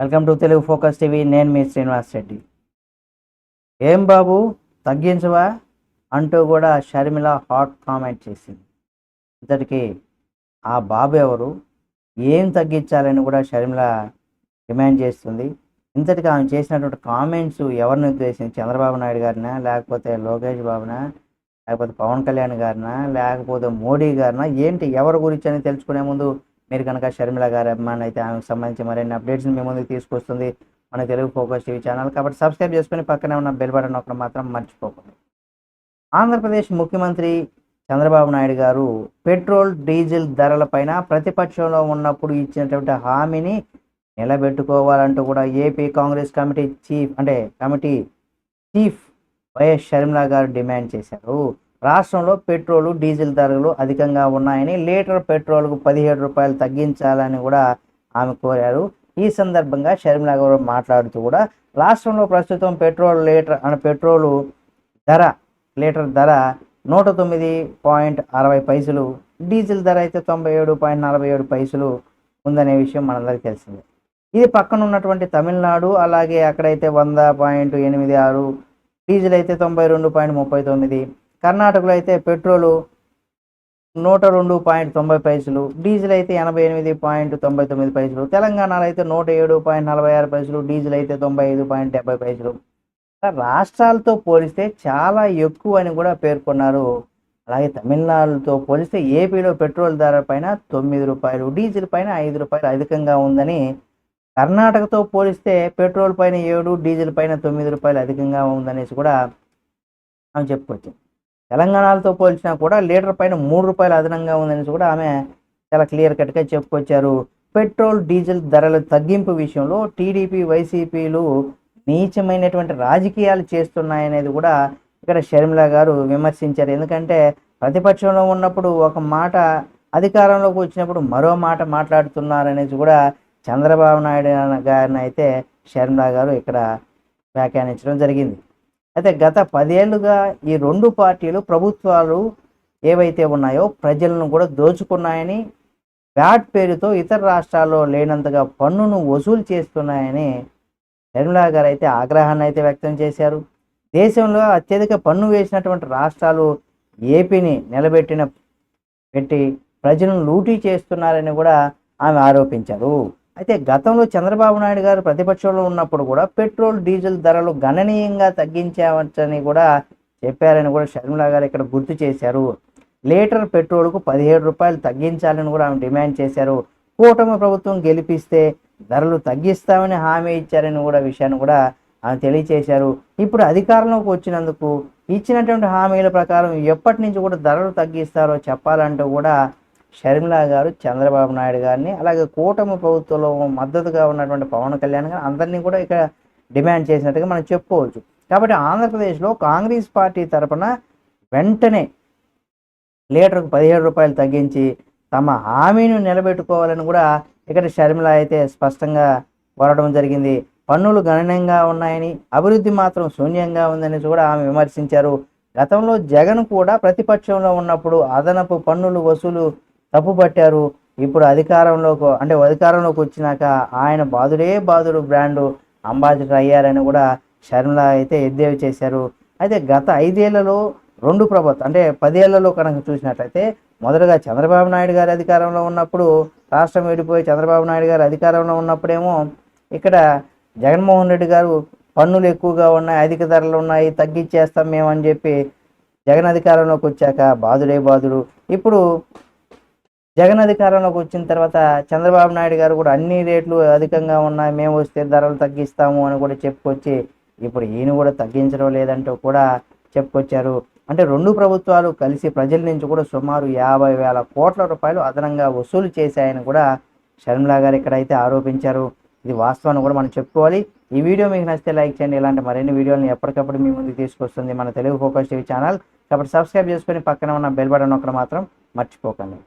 Welcome to Telugu focus TV. నేను మీ శ్రీనివాస్ రెడ్డి. ఏం బాబు? తగ్గించవా? అంటూ కూడా షర్మిల హాట్ కామెంట్ చేసింది. ఇంతటికి ఆ బాబు ఎవరు? ఏం తగ్గించాలని కూడా షర్మిల డిమాండ్ చేస్తుంది. ఇంతటికి ఆమె చేసినటువంటి కామెంట్స్ ఎవరిని ఉద్దేశించి? చంద్రబాబు నాయుడు గారినా? లేకపోతే లోకేష్ బాబునా? లేకపోతే పవన్ కళ్యాణ్ గారినా? లేకపోతే మోడీ గారినా? ఏంటి ఎవరి గురించి అని తెలుసుకునే ముందు మీరు కనుక షర్మిల గారు అభిమాన్ అయితే ఆమెకు సంబంధించి మరిన్ని అప్డేట్స్ని మీ ముందుకు తీసుకొస్తుంది మన తెలుగు ఫోకస్ టీవీ ఛానల్ కాబట్టి సబ్స్క్రైబ్ చేసుకుని పక్కనే ఉన్న బెల్ బటన్ ఒకటి మాత్రం మర్చిపోకండి. ఆంధ్రప్రదేశ్ ముఖ్యమంత్రి చంద్రబాబు నాయుడు గారు పెట్రోల్ డీజిల్ ధరలపైన ప్రతిపక్షంలో ఉన్నప్పుడు ఇచ్చినటువంటి హామీని నిలబెట్టుకోవాలంటూ కూడా ఏపీ కాంగ్రెస్ కమిటీ చీఫ్ అంటే committee chief YS Sharmila garu demand చేశారు. రాష్ట్రంలో పెట్రోల్ డీజిల్ ధరలు అధికంగా ఉన్నాయని లీటర్ పెట్రోల్కు పదిహేడు రూపాయలు తగ్గించాలని కూడా ఆమె కోరారు. ఈ సందర్భంగా షర్మిల గారు మాట్లాడుతూ కూడా రాష్ట్రంలో ప్రస్తుతం పెట్రోల్ లీటర్ అనే పెట్రోలు ధర లీటర్ ధర నూట తొమ్మిది పాయింట్ అరవై పైసలు డీజిల్ ధర అయితే తొంభై ఏడు పాయింట్ నలభై ఏడు పైసలు ఉందనే విషయం మనందరికీ తెలిసిందే. ఇది పక్కన ఉన్నటువంటి తమిళనాడు అలాగే అక్కడైతే వంద పాయింట్ ఎనిమిది ఆరు డీజిల్ అయితే తొంభై రెండు పాయింట్ ముప్పై తొమ్మిది కర్ణాటకలో అయితే పెట్రోలు నూట రెండు పాయింట్ తొంభై పైసలు డీజిల్ అయితే ఎనభై ఎనిమిది పాయింట్ తొంభై తొమ్మిది పైసలు తెలంగాణలో అయితే నూట ఏడు పాయింట్ నలభై ఆరు పైసలు డీజిల్ అయితే తొంభై ఐదు పాయింట్ డెబ్బై పైసలు. రాష్ట్రాలతో పోలిస్తే చాలా ఎక్కువ అని కూడా పేర్కొన్నారు. అలాగే తమిళనాడుతో పోలిస్తే ఏపీలో పెట్రోల్ ధర పైన తొమ్మిది రూపాయలు డీజిల్ పైన ఐదు రూపాయలు అధికంగా ఉందని. కర్ణాటకతో పోలిస్తే పెట్రోల్ పైన ఏడు డీజిల్ పైన తొమ్మిది రూపాయలు అధికంగా ఉందనేసి కూడా మనం చెప్పుకోవచ్చు. తెలంగాణతో పోల్చినా కూడా లీటర్ పైన మూడు రూపాయలు అదనంగా ఉందనేసి కూడా ఆమె చాలా క్లియర్ కట్గా చెప్పుకొచ్చారు. పెట్రోల్ డీజిల్ ధరల తగ్గింపు విషయంలో టీడీపీ వైసీపీలు నీచమైనటువంటి రాజకీయాలు చేస్తున్నాయనేది కూడా ఇక్కడ షర్మిల గారు విమర్శించారు. ఎందుకంటే ప్రతిపక్షంలో ఉన్నప్పుడు ఒక మాట అధికారంలోకి వచ్చినప్పుడు మరో మాట మాట్లాడుతున్నారనేది కూడా చంద్రబాబు నాయుడు గారిని అయితే షర్మిల గారు ఇక్కడ వ్యాఖ్యానించడం జరిగింది. అయితే గత పదేళ్ళుగా ఈ రెండు పార్టీలు ప్రభుత్వాలు ఏవైతే ఉన్నాయో ప్రజలను కూడా దోచుకున్నాయని వ్యాట్ పేరుతో ఇతర రాష్ట్రాల్లో లేనంతగా పన్నును వసూలు చేస్తున్నాయని నిర్మలా గారు అయితే ఆగ్రహాన్ని అయితే వ్యక్తం చేశారు. దేశంలో అత్యధిక పన్ను వేసినటువంటి రాష్ట్రాలు ఏపీని నిలబెట్టిన పెట్టి ప్రజలను లూటీ చేస్తున్నారని కూడా ఆమె ఆరోపించారు. అయితే గతంలో చంద్రబాబు నాయుడు గారు ప్రతిపక్షంలో ఉన్నప్పుడు కూడా పెట్రోల్ డీజిల్ ధరలు గణనీయంగా తగ్గించవచ్చని కూడా చెప్పారని కూడా షర్మిలా గారు ఇక్కడ గుర్తు చేశారు. లీటర్ పెట్రోల్కు పదిహేడు రూపాయలు తగ్గించాలని కూడా ఆమె డిమాండ్ చేశారు. కూటమి ప్రభుత్వం గెలిపిస్తే ధరలు తగ్గిస్తామని హామీ ఇచ్చారని కూడా విషయాన్ని కూడా ఆమె తెలియచేశారు. ఇప్పుడు అధికారంలోకి వచ్చినందుకు ఇచ్చినటువంటి హామీల ప్రకారం ఎప్పటి నుంచి కూడా ధరలు తగ్గిస్తారో చెప్పాలంటూ కూడా షర్మిల గారు చంద్రబాబు నాయుడు గారిని అలాగే కూటమి ప్రభుత్వంలో మద్దతుగా ఉన్నటువంటి పవన్ కళ్యాణ్ గారు అందరినీ కూడా ఇక్కడ డిమాండ్ చేసినట్టుగా మనం చెప్పుకోవచ్చు. కాబట్టి ఆంధ్రప్రదేశ్లో కాంగ్రెస్ పార్టీ తరపున వెంటనే లీటర్కు పదిహేడు రూపాయలు తగ్గించి తమ హామీని నిలబెట్టుకోవాలని కూడా ఇక్కడ షర్మిల అయితే స్పష్టంగా కోరడం జరిగింది. పన్నులు గణనీయంగా ఉన్నాయని అభివృద్ధి మాత్రం శూన్యంగా ఉందని కూడా ఆమె విమర్శించారు. గతంలో జగన్ కూడా ప్రతిపక్షంలో ఉన్నప్పుడు అదనపు పన్నులు వసూలు తప్పుపట్టారు ఇప్పుడు అధికారంలోకి అంటే అధికారంలోకి వచ్చినాక ఆయన బాధుడే బాదుడు బ్రాండు అంబాసిడర్ అయ్యారని కూడా షర్మిల అయితే ఎద్దేవి చేశారు. అయితే గత ఐదేళ్ళలో రెండు ప్రభుత్వం అంటే పదేళ్ళలో కనుక చూసినట్లయితే మొదటగా చంద్రబాబు నాయుడు గారు అధికారంలో ఉన్నప్పుడు రాష్ట్రం విడిపోయి చంద్రబాబు నాయుడు గారు అధికారంలో ఉన్నప్పుడేమో ఇక్కడ జగన్మోహన్ రెడ్డి గారు పన్నులు ఎక్కువగా ఉన్నాయి అధిక ధరలు ఉన్నాయి తగ్గించేస్తాం మేము అని చెప్పి జగన్ అధికారంలోకి వచ్చాక బాధుడే బాధుడు ఇప్పుడు జగన్ అధికారంలోకి వచ్చిన తర్వాత చంద్రబాబు నాయుడు గారు కూడా అన్ని రేట్లు అధికంగా ఉన్నాయి మేము వస్తే ధరలు తగ్గిస్తాము అని కూడా చెప్పుకొచ్చి ఇప్పుడు ఈయన కూడా తగ్గించడం లేదంటూ కూడా చెప్పుకొచ్చారు. అంటే రెండు ప్రభుత్వాలు కలిసి ప్రజల నుంచి కూడా సుమారు యాభై వేల కోట్ల రూపాయలు అదనంగా వసూలు చేశాయని కూడా షర్మిలా గారు ఇక్కడైతే ఆరోపించారు. ఇది వాస్తవాన్ని కూడా మనం చెప్పుకోవాలి. ఈ వీడియో మీకు నచ్చితే లైక్ చేయండి. ఇలాంటి మరిన్ని వీడియోలను ఎప్పటికప్పుడు మీ ముందుకు తీసుకొస్తుంది మన తెలుగు ఫోకస్ టీవీ ఛానల్. కాబట్టి సబ్స్క్రైబ్ చేసుకొని పక్కన ఉన్న బెల్ బటన్ ఒకటి మాత్రం మర్చిపోకండి.